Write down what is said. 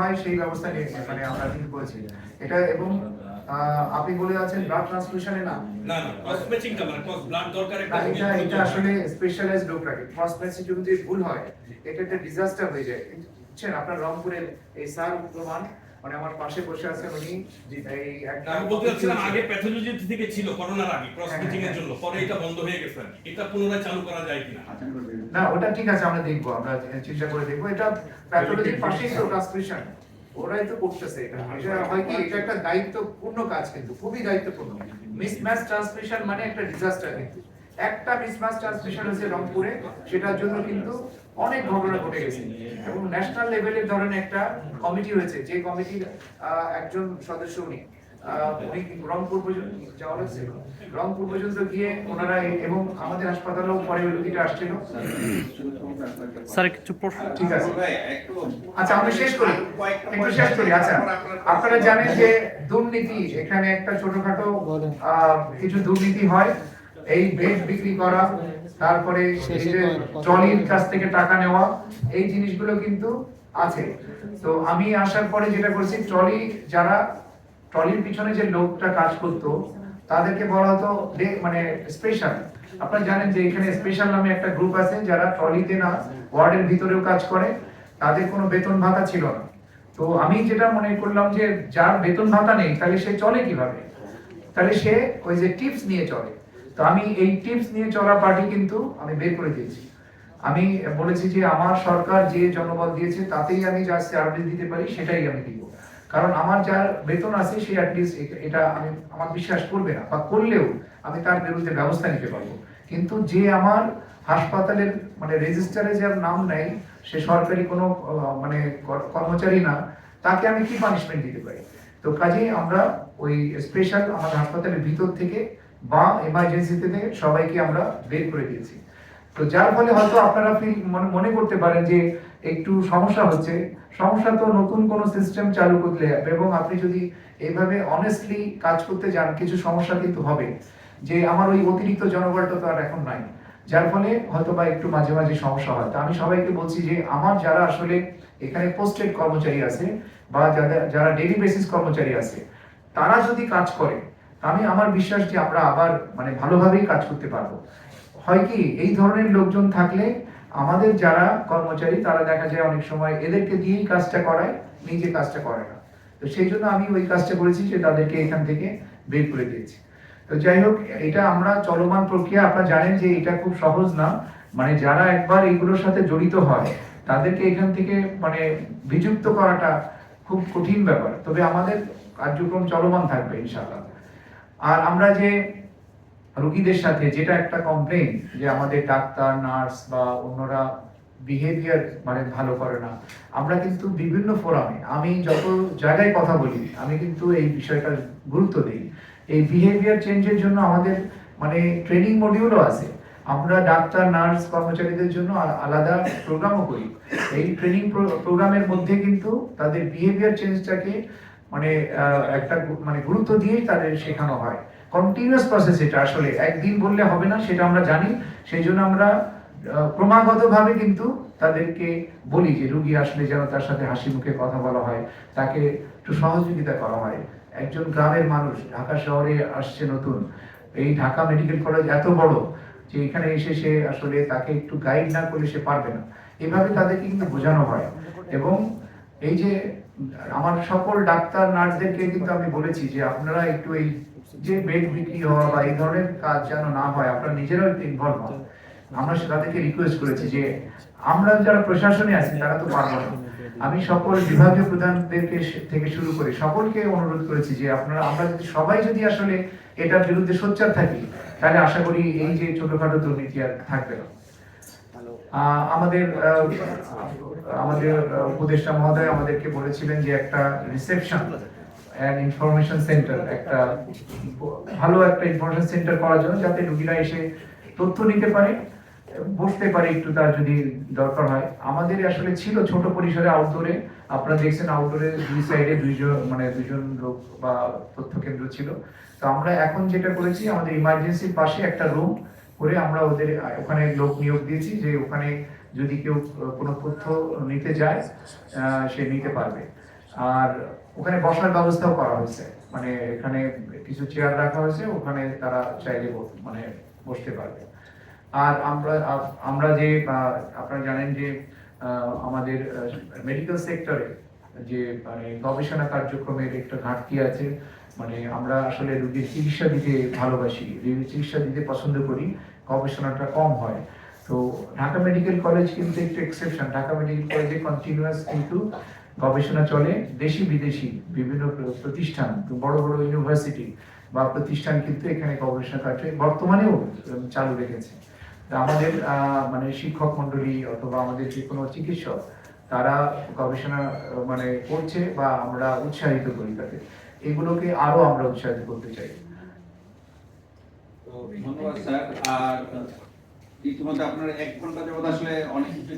হয় সেই ব্যবস্থা নিয়েছে মানে আমরা বলছি। এটা এবং আপনি বলে আছেন ব্লাড ট্রান্সফিউশনে না? না না ক্রস ম্যাচিংটা মানে ক্রস ব্লাড দরকার একটা এটা এটা আসলে স্পেশালাইজড লোক রাখে। ক্রস ম্যাচিং যদি ভুল হয় এটা একটা ডিজাস্টার হয়ে যায়। বুঝছেন আপনার রংপুরের এই স্যার প্রমাণ মানে আমার পাশে বসে আছেন উনি। যে এই একটা আমি বলতে চাচ্ছিলাম আগে প্যাথোলজি থেকে ছিল করোনার আগে ক্রস হ্যাঁ, এর হ্যাঁ। জন্য পরে এটা বন্ধ হয়ে গেছে। এটা পুনরায় চালু করা যায় কিনা? না ওটা ঠিক আছে আমরা দেখব আমরা চিন্তা করে দেখব। এটা প্যাথোলজির পাশেই তো ট্রান্সমিশন ওরাই তো করতেছে এটা। এটা হয় কি এটা একটা দায়িত্বপূর্ণ কাজ কিন্তু খুবই দায়িত্বপূর্ণ। মিসম্যাচ ট্রান্সমিশন মানে একটা ডিজাস্টার কিন্তু। একটা মিসম্যাচ ট্রান্সমিশন হয়েছে রংপুরে সেটার জন্য কিন্তু অনেক ঘটনা ঘটে গেছে। এবং ন্যাশনাল লেভেলের ধরনের একটা কমিটি হয়েছে যে কমিটির একজন সদস্য উনি আহ, উনি রংপুর পর্যন্ত যাওয়া হয়েছে রংপুর পর্যন্ত গিয়ে ওনারা এবং আমাদের হাসপাতালেও পরে ওই রোগীটা আসছিল। স্যার কিছু প্রশ্ন ঠিক আছে। আচ্ছা আমরা শেষ করি। একটু শেষ করি। আচ্ছা আপনারা জানেন যে দুর্নীতি এখানে একটা ছোটখাটো আহ, কিছু দুর্নীতি হয়। এই বেড বিক্রি করা তারপরে এই যে ট্রলির কাছ থেকে টাকা নেওয়া এই জিনিসগুলো কিন্তু আছে। তো আমি আসার পরে যেটা করছি ট্রলি যারা ট্রলির পিছনে যে লোকটা কাজ করতো তাদেরকে বলা হতো মানে স্পেশাল আপনারা জানেন যে এখানে স্পেশাল নামে একটা গ্রুপ আছে যারা ট্রলিতে না ওয়ার্ডের ভিতরেও কাজ করে তাদের কোনো বেতন ভাতা ছিল না। তো আমি যেটা মনে করলাম যে যার বেতন ভাতা নেই তাহলে সে চলে কীভাবে? তাহলে সে ওই যে টিপস নিয়ে চলে। তো আমি এই টিপস নিয়ে চলা পার্টি কিন্তু আমি বের করে দিয়েছি। আমি বলেছি যে আমার সরকার যে জনবল দিয়েছে, তাতেই আমি যা সার্ভিস দিতে পারি, সেটাই আমি দিব। কারণ আমার যার বেতন আছে, সে অ্যাটলিস্ট এটা আমি, আমার বিশ্বাস করবে না বা করলেও আমি তার বিরুদ্ধে ব্যবস্থা নিতে পারব। কিন্তু যে আমার হাসপাতালের মানে রেজিস্টারে যার নাম নেই, সে সরকারি কোনো মানে কর্মচারী না, তাকে আমি কি পানিশমেন্ট দিতে পারি? তো কাজেই আমরা ওই স্পেশাল আমাদের হাসপাতালের ভিতর থেকে বা এমার্জেন্সি থেকে সবাইকে আমরা বের করে দিয়েছি। তো যার ফলে হয়তো আপনারা ফিল মনে করতে পারেন যে একটু সমস্যা হচ্ছে। সমস্যা তো নতুন কোন সিস্টেম চালু করলে এবং আপনি যদি এইভাবে অনেস্টলি কাজ করতে যান, কিছু সমস্যা কিন্তু হবে। যে আমার ওই অতিরিক্ত জনবলটা তো আর এখন নাই। যার ফলে হয়তো বা একটু মাঝে মাঝে সমস্যা হয়। তো আমি সবাইকে বলছি যে আমার যারা আসলে এখানে পোস্টেড কর্মচারী আছে বা যাদের যারা ডেলি বেসিস কর্মচারী আছে, তারা যদি কাজ করে আমি আমার বিশ্বাস যে আমরা আবার মানে ভালোভাবেই কাজ করতে পারব। হয় কি, এই ধরনের লোকজন থাকলে আমাদের যারা কর্মচারী, তারা দেখা যায় অনেক সময় এদেরকে দিয়েই কাজটা করায়, নিজে কাজটা করে না। তো সেই জন্য আমি ওই কাজটা করেছি যে তাদেরকে এখান থেকে বের করে দিয়েছি। তো যাই হোক, এটা আমরা চলমান প্রক্রিয়া, আপনারা জানেন যে এটা খুব সহজ না। মানে যারা একবার এইগুলোর সাথে জড়িত হয়, তাদেরকে এখান থেকে মানে বিযুক্ত করাটা খুব কঠিন ব্যাপার। তবে আমাদের কার্যক্রম চলমান থাকবে, ইনশাআল্লাহ। আর আমরা যে রোগীদের সাথে, যেটা একটা কমপ্লেন যে আমাদের ডাক্তার নার্স বা অন্যরা বিহেভিয়ার মানে ভালো করে না, আমরা কিন্তু বিভিন্ন ফোরামে আমি যত জায়গায় কথা বলি, আমি কিন্তু এই বিষয়টা গুরুত্ব দিই। এই বিহেভিয়ার চেঞ্জের জন্য আমাদের মানে ট্রেনিং মডিউলও আছে। আমরা ডাক্তার নার্স কর্মচারীদের জন্য আলাদা প্রোগ্রামও করি। এই ট্রেনিং প্রোগ্রামের মধ্যে কিন্তু তাদের বিহেভিয়ার চেঞ্জটাকে মানে একটা মানে গুরুত্ব দিয়েই তাদের শেখানো হয়। কন্টিনিউয়াস প্রসেস এটা আসলে, একদিন বললে হবে না, সেটা আমরা জানি। সেই জন্য আমরা ক্রমাগতভাবে কিন্তু তাদেরকে বলি যে, রুগী আসলে যেন তার সাথে হাসি মুখে কথা বলা হয়, তাকে একটু সহযোগিতা করা হয়। একজন গ্রামের মানুষ, ঢাকা শহরে আসছে নতুন, এই ঢাকা মেডিকেল কলেজ এত বড় যে, এখানে এসে সে আসলে তাকে একটু গাইড না করলে সে পারবে না। এভাবে তাদেরকে কিন্তু বোঝানো হয়। এবং এই যে আমার সকল ডাক্তার, নার্সদেরকে কিন্তু আমি বলেছি যে আপনারা একটু এই যে বেড বিক্রি হওয়া বা এই ধরনের কাজ যেন না হয়, আপনারা নিজেরাও একটু ইনভলভ হন। আমরা তাদেরকে রিকোয়েস্ট করেছি যে আমরা যারা প্রশাসনে আছি, তারা তো পারব না। আমি সকল বিভাগীয় প্রধানদেরকে থেকে শুরু করে সকলকে অনুরোধ করেছি যে আপনারা, আমরা যদি সবাই যদি আসলে এটার বিরুদ্ধে সোচ্চার থাকি, তাহলে আশা করি এই যে ছোটখাটো দুর্নীতি আর থাকবে না। আমাদের আমাদের উপদেষ্টা মহোদয় আমাদেরকে বলেছিলেন যে একটা রিসেপশন অ্যান্ড ইনফরমেশন সেন্টার একটা ভালো একটা ইনফরমেশন সেন্টার করার জন্য যাতে রোগীরা এসে তথ্য নিতে পারে, বসতে পারে একটু তার যদি দরকার হয়। আমাদের আসলে ছিল ছোট পরিসরে আউটডোরে আপনারা দেখছেন আউটডোরে দুই সাইডে দুইজন মানে দুজন লোক বা তথ্য কেন্দ্র ছিল। তো আমরা এখন যেটা করেছি, আমাদের ইমার্জেন্সির পাশে একটা রুম করে আমরা ওদের ওখানে লোক নিয়োগ দিয়েছি যে ওখানে যদি কেউ কোনো তথ্য নিতে যায় সে নিতে পারবে। আর ওখানে বসার ব্যবস্থাও করা হয়েছে। মানে এখানে কিছু চেয়ার রাখা হয়েছে, ওখানে তারা চাইলে মানে বসতে পারবে। আর আমরা আমরা যে আপনারা জানেন যে আমাদের মেডিকেল সেক্টরে যে মানে গবেষণা কার্যক্রমের একটা ঘাটতি আছে। মানে আমরা আসলে রোগীর চিকিৎসা দিতে ভালোবাসি, রোগীর চিকিৎসা দিতে পছন্দ করি, গবেষণাটা কম হয়। তো, ঢাকা মেডিকেল কলেজ কিন্তু একটু এক্সেপশন ঢাকা মেডিকেল কলেজে কন্টিনিউয়াস কিন্তু গবেষণা চলে। দেশি বিদেশি বিভিন্ন প্রতিষ্ঠান বড় বড় ইউনিভার্সিটি বা প্রতিষ্ঠান কিন্তু এখানে গবেষণা কার্য বর্তমানেও চালু রেখেছে। আমাদের মানে শিক্ষক মন্ডলী অথবা আমাদের যে কোনো চিকিৎসক তারা গবেষণা মানে করছে বা আমরা উৎসাহিত করি তাদের। এগুলোকে আরও আমরা উৎসাহিত করতে চাই। ধন্যবাদ, স্যার। আর ইতিমধ্যে আপনার এক ঘণ্টা যাবত আসলে অনেক কিছু